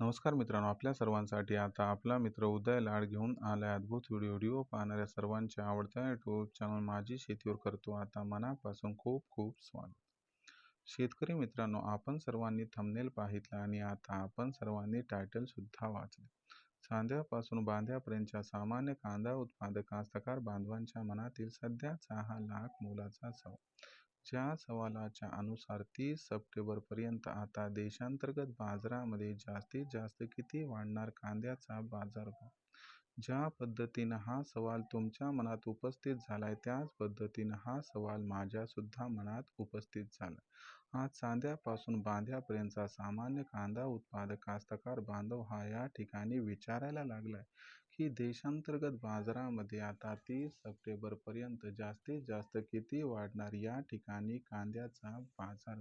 नमस्कार मित्रांनो आपल्या सर्वांसाठी आता आपला मित्र उदय लाड घेऊन आलाय अद्भुत व्हिडिओ व्हिडिओ पाहणाऱ्या सर्वांच्या आवडत्या यूट्यूब चॅनल माझी शेतीवर करतो. आता मनापासून खूप खूप स्वागत. शेतकरी मित्रांनो आपण सर्वांनी थंबनेल पाहितला आणि आता आपण सर्वांनी टायटल सुद्धा वाचले. सांध्यापासून बांध्यापर्यंतच्या सामान्य कांदा उत्पादक कास्तकार बांधवांच्या मनातील सध्याचा हा लाख मोलाचा सव ज्या सवालाच्या अनुसार तीस सप्टेंबरपर्यंत आता देशांतर्गत बाजारामध्ये जास्तीत जास्त किती वाढणार कांद्याचा बाजारभाव ज्या पद्धतीनं हा सवाल तुमच्या मनात उपस्थित झालाय त्याच पद्धतीनं हा सवाल माझ्यासुद्धा मनात उपस्थित झाला. आज चांद्यापासून बांध्यापर्यंतचा सामान्य कांदा उत्पादक कास्तकार बांधव हा या ठिकाणी विचारायला लागलाय. की देशांतर्गत बाजारामध्ये आता तीस सप्टेंबरपर्यंत जास्तीत जास्त किती वाढणार या ठिकाणी कांद्याचा बाजार?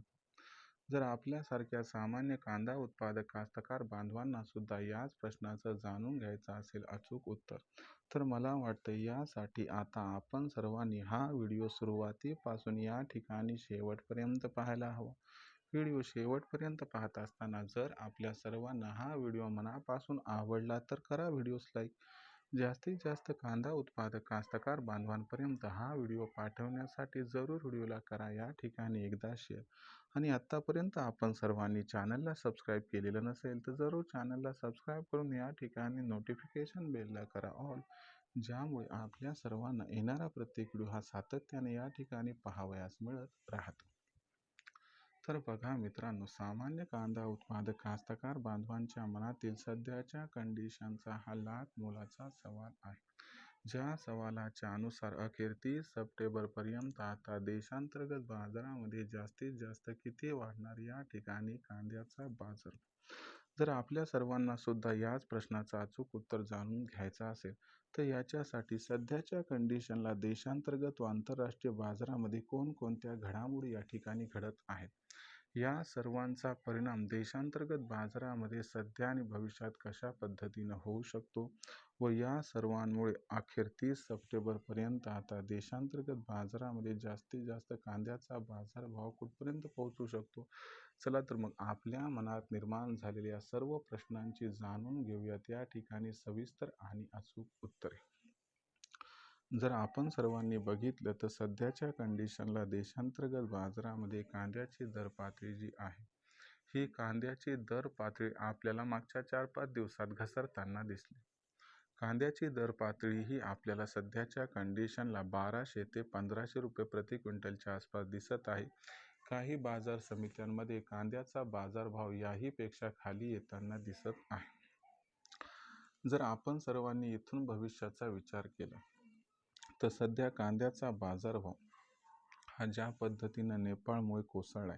जर आपल्यासारख्या सामान्य कांदा उत्पादक कास्तकार बांधवांना सुद्धा याच प्रश्नाचं जाणून घ्यायचं असेल अचूक उत्तर तर मला वाटतं यासाठी आता आपण सर्वांनी हा व्हिडिओ सुरुवातीपासून या ठिकाणी शेवटपर्यंत पाहायला हवा. व्हिडिओ शेवटपर्यंत पाहत असताना जर आपल्या सर्वांना हा व्हिडिओ मनापासून आवडला तर करा व्हिडिओस लाईक. जास्तीत जास्त कांदा उत्पादक कास्तकार बांधवांपर्यंत हा व्हिडिओ पाठवण्यासाठी जरूर व्हिडिओला करा. या ठिकाणी एकदा शेअर आणि आत्तापर्यंत आपण सर्वांनी चॅनलला सबस्क्राईब केलेलं नसेल तर जरूर चॅनलला सबस्क्राईब करून या ठिकाणी नोटिफिकेशन बेलला करा ऑल ज्यामुळे आपल्या सर्वांना येणारा प्रत्येक व्हिडिओ हा सातत्याने या ठिकाणी पाहावयास मिळत राहतो. तर बघा मित्रांनो सामान्य कांदा उत्पादक कास्तकार बांधवांच्या मनातील सध्याच्या कंडिशनचा हा लाख मोलाचा सवाल आहे. ज्या सवालाच्या अनुसार अखेर तीस सप्टेंबरपर्यंत आता देशांतर्गत बाजारामध्ये जास्तीत जास्त किती वाढणार या ठिकाणी कांद्याचा बाजार? जर आपल्या सर्वांना सुद्धा याच प्रश्नाचं अचूक उत्तर जाणून घ्यायचं असेल तर याच्यासाठी सध्याच्या कंडिशनला देशांतर्गत व आंतरराष्ट्रीय बाजारामध्ये कोणकोणत्या घडामोडी या ठिकाणी घडत आहेत? या सर्वांचा परिणाम देशांतर्गत बाजारामध्ये सध्या आणि भविष्यात कशा पद्धतीनं होऊ शकतो व या सर्वांमुळे अखेर तीस सप्टेंबरपर्यंत आता देशांतर्गत बाजारामध्ये जास्तीत जास्त कांद्याचा बाजारभाव कुठपर्यंत पोहोचू शकतो? चला तर मग आपल्या मनात निर्माण झालेल्या सर्व प्रश्नांची जाणून घेऊयात. या ठिकाणी सविस्तर आणि अचूक उत्तरे. जर आपण सर्वांनी बघितलं तर सध्याच्या कंडिशनला देशांतर्गत बाजारामध्ये कांद्याची दर पातळी जी आहे ही कांद्याची दर पातळी आपल्याला मागच्या चार पाच दिवसात घसरताना दिसली. कांद्याची दर पातळी ही आपल्याला सध्याच्या कंडिशनला बाराशे ते पंधराशे रुपये प्रति क्विंटलच्या आसपास दिसत आहे. काही बाजार समित्यांमध्ये कांद्याचा बाजारभाव याहीपेक्षा खाली येताना दिसत आहे. जर आपण सर्वांनी इथून भविष्याचा विचार केला तर सध्या कांद्याचा बाजारभाव हा ज्या पद्धतीनं नेपाळमुळे कोसळलाय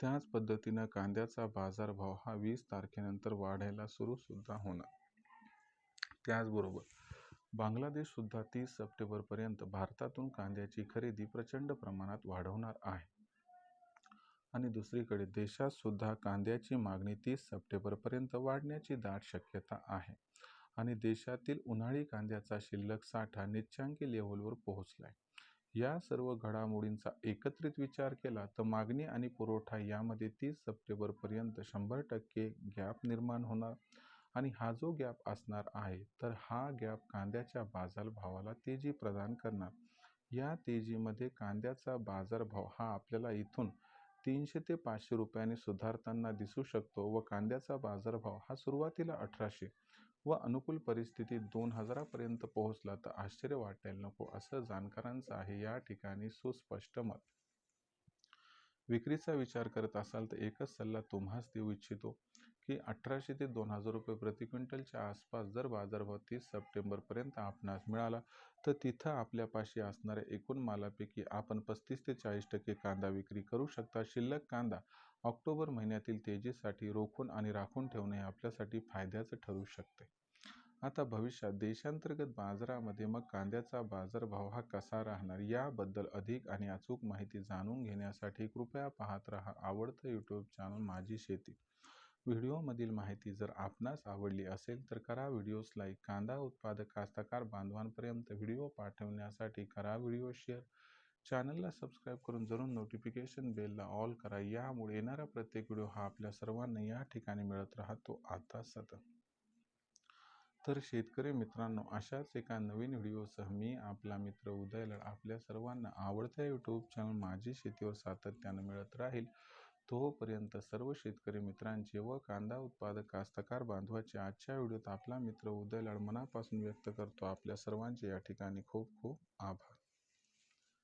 त्याच पद्धतीनं कांद्याचा बाजारभाव हा वीस तारखेनंतर वाढायला सुरू सुद्धा होणार. त्याचबरोबर बांगलादेश सुद्धा तीस सप्टेंबरपर्यंत भारतातून कांद्याची खरेदी प्रचंड प्रमाणात वाढवणार आहे. आणि दुसरीकडे देशात सुद्धा कांद्याची मागणी तीस सप्टेंबरपर्यंत वाढण्याची दाट शक्यता आहे. आणि देशातील उन्हाळी कांद्याचा शिल्लक साठा निच्चांकी लेव्हलवर पोहोचलाय. या सर्व घडामोडींचा एकत्रित विचार केला तर मागणी आणि पुरवठा यामध्ये तीस सप्टेंबरपर्यंत शंभर टक्के गॅप निर्माण होणार आणि हा जो गॅप असणार आहे तर हा गॅप कांद्याच्या बाजारभावाला तेजी प्रदान करणार. या तेजीमध्ये कांद्याचा बाजारभाव हा आपल्याला इथून तीनशे ते पाचशे रुपयांनी सुधारताना दिसू शकतो व कांद्याचा बाजारभाव हा सुरुवातीला अठराशे व अनुकूल परिस्थितीत दोन हजारापर्यंत पोहोचला तर आश्चर्य वाटायला नको असं जाणकारांचं आहे. या ठिकाणी सुस्पष्ट मत. विक्रीचा विचार करत असाल तर एकच सल्ला तुम्हाच देऊ इच्छितो. की अठराशे ते दोन हजार रुपये प्रति क्विंटलच्या आसपास जर बाजारभाव तीस सप्टेंबरपर्यंत आपणास मिळाला तर तिथं आपल्यापाशी असणाऱ्या एकूण मालापैकी आपण पस्तीस ते चाळीस टक्के कांदा विक्री करू शकता. शिल्लक कांदा ऑक्टोबर महिन्यातील तेजीसाठी रोखून आणि राखून ठेवणे आपल्यासाठी फायद्याचं ठरू शकते. आता भविष्यात देशांतर्गत बाजारामध्ये मग कांद्याचा बाजारभाव हा कसा राहणार याबद्दल अधिक आणि अचूक माहिती जाणून घेण्यासाठी कृपया पाहत रहा आवडतं यूट्यूब चॅनल माझी शेती. व्हिडिओमधील माहिती जर आपणास आवडली असेल तर करा व्हिडिओस लाईक कांदा उत्पादक कास्तकार बांधवांपर्यंत व्हिडिओ पाठवण्यासाठी करा व्हिडिओ शेअर. चॅनलला सबस्क्राईब करून जरूर नोटिफिकेशन बेलला ऑल करा. यामुळे येणारा प्रत्येक व्हिडिओ हा आपल्या सर्वांना या ठिकाणी मिळत राहतो. आता सतत. तर शेतकरी मित्रांनो अशाच एका नवीन व्हिडिओसह मी आपला मित्र उदयलड आपल्या सर्वांना आवडत्या यूट्यूब चॅनल माझी शेतीवर सातत्यानं मिळत राहील. तोपर्यंत सर्व शेतकरी मित्रांचे व कांदा उत्पादक कास्तकार बांधवाचे आजच्या व्हिडिओत आपला मित्र उदयलाड मनापासून व्यक्त करतो. आपल्या सर्वांचे या ठिकाणी खूप खूप आभार.